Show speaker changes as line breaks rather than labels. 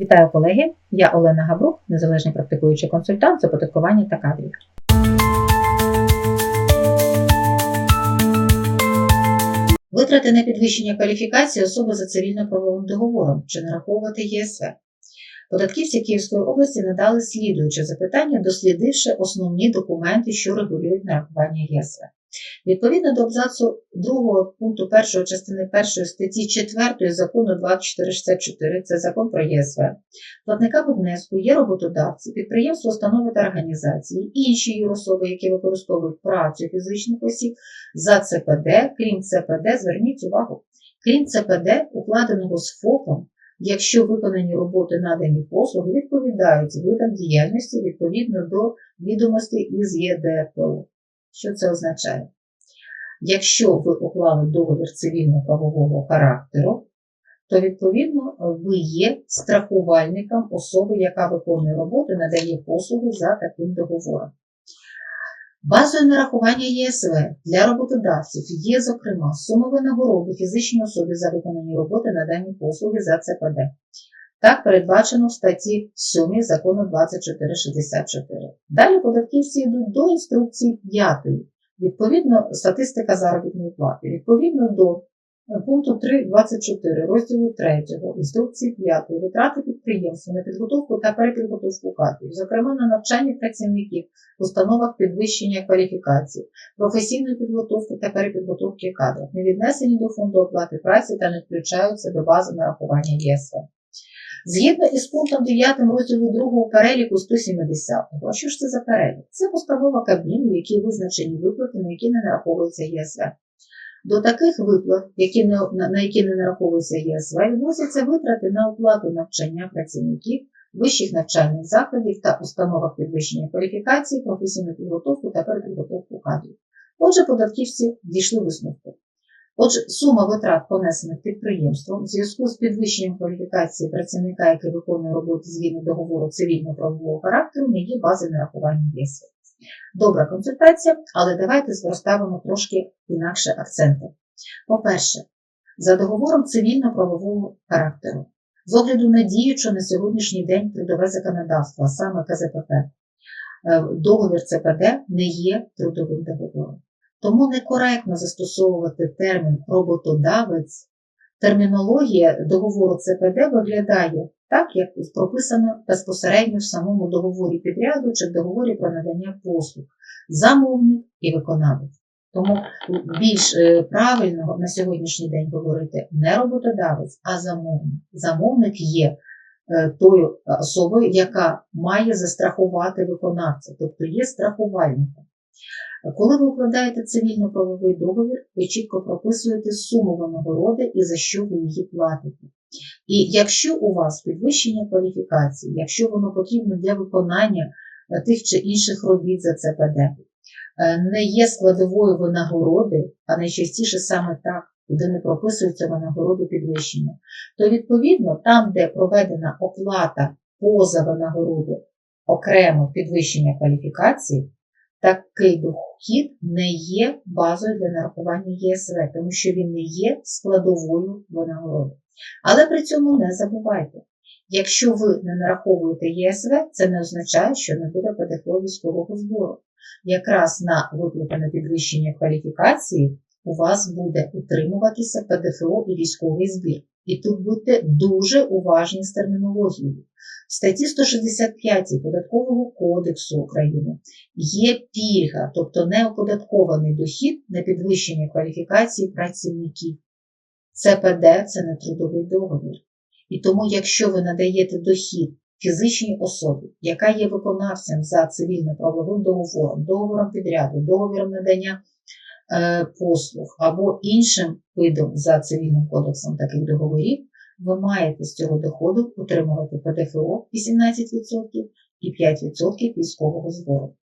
Вітаю колеги! Я Олена Габрук, незалежний практикуючий консультант з оподаткування та кадрів. Витрати на підвищення кваліфікації особи за цивільно-правовим договором чи нараховувати ЄСВ. Податківці Київської області надали слідуюче запитання, дослідивши основні документи, що регулюють нарахування ЄСВ. Відповідно до абзацу 2 пункту 1 частини 1 статті 4 закону 2464, це закон про ЄСВ, платниками внеску є роботодавці, підприємства, установи та організації, інші юрособи, які використовують працю фізичних осіб за ЦПД, крім ЦПД, зверніть увагу, крім ЦПД, укладеного з ФОПом, якщо виконані роботи надані послуги відповідають видам діяльності відповідно до відомостей із ЄДПО. Що це означає? Якщо ви уклали договір цивільно-правового характеру, то відповідно ви є страхувальником особи, яка виконує роботу, надає послуги за таким договором. Базою нарахування ЄСВ для роботодавців є, зокрема, сума винагороди фізичній особі за виконані роботи надані послуги за ЦПД. Так передбачено в статті 7 закону 2464. Далі податківці йдуть до інструкції 5. Відповідно, статистика заробітної плати. Відповідно до пункту 3.24 розділу 3 інструкції 5 витрати підприємства на підготовку та перепідготовку кадрів, зокрема на навчання працівників в установах підвищення кваліфікації, професійної підготовки та перепідготовки кадрів, не віднесені до фонду оплати праці та не включаються до бази нарахування ЄСВ. Згідно із пунктом 9 розділу 2 переліку 170, а що ж це за перелік? Це постанова Кабміну, в якій визначені виплати, на які не нараховується ЄСВ. До таких виплат, які не, на, які не нараховується ЄСВ, відносяться витрати на оплату навчання працівників вищих навчальних закладів та установах підвищення кваліфікації, професійну підготовку та перепідготовку кадрів. Отже, податківці дійшли висновку. Отже, сума витрат, понесених підприємством, в зв'язку з підвищенням кваліфікації працівника, який виконує роботу згідно договору цивільно-правового характеру, не є базою нарахування ЄСВ. Добра консультація, але давайте розставимо трошки інакше акценти. По-перше, за договором цивільно-правового характеру, з огляду на діючу на сьогоднішній день трудове законодавство, саме КЗПП, е, договір ЦПД не є трудовим договором. Тому некоректно застосовувати термін роботодавець. Термінологія договору ЦПД виглядає так, як прописано безпосередньо в самому договорі підряду чи в договорі про надання послуг, замовник і виконавець. Тому більш е, правильно на сьогоднішній день говорити не роботодавець, а замовник. Замовник є е, тою особою, яка має застрахувати виконавця, тобто є страхувальником. Коли ви укладаєте цивільно-правовий договір, ви чітко прописуєте суму винагороди і за що ви її платите. І якщо у вас підвищення кваліфікації, якщо воно потрібно для виконання тих чи інших робіт за ЦПД, не є складовою винагороди, а найчастіше саме так, де не прописується винагороду підвищення, то відповідно там, де проведена оплата поза винагороду окремо підвищення кваліфікації, такий дохід не є базою для нарахування ЄСВ, тому що він не є складовою винагороди. Але при цьому не забувайте, якщо ви не нараховуєте ЄСВ, це не означає, що не буде ПДФО військового збору. Якраз на на підвищення кваліфікації у вас буде утримуватися ПДФО і військовий збір. І тут будьте дуже уважні з термінологією. В статті 165 Податкового кодексу України є пільга, тобто неоподаткований дохід на підвищення кваліфікації працівників. ЦПД це не трудовий договір. І тому, якщо ви надаєте дохід фізичній особі, яка є виконавцем за цивільно-правовим договором, договором підряду, договором надання послуг або іншим видом за цивільним кодексом таких договорів, ви маєте з цього доходу отримувати ПДФО 18% і 5% військового збору.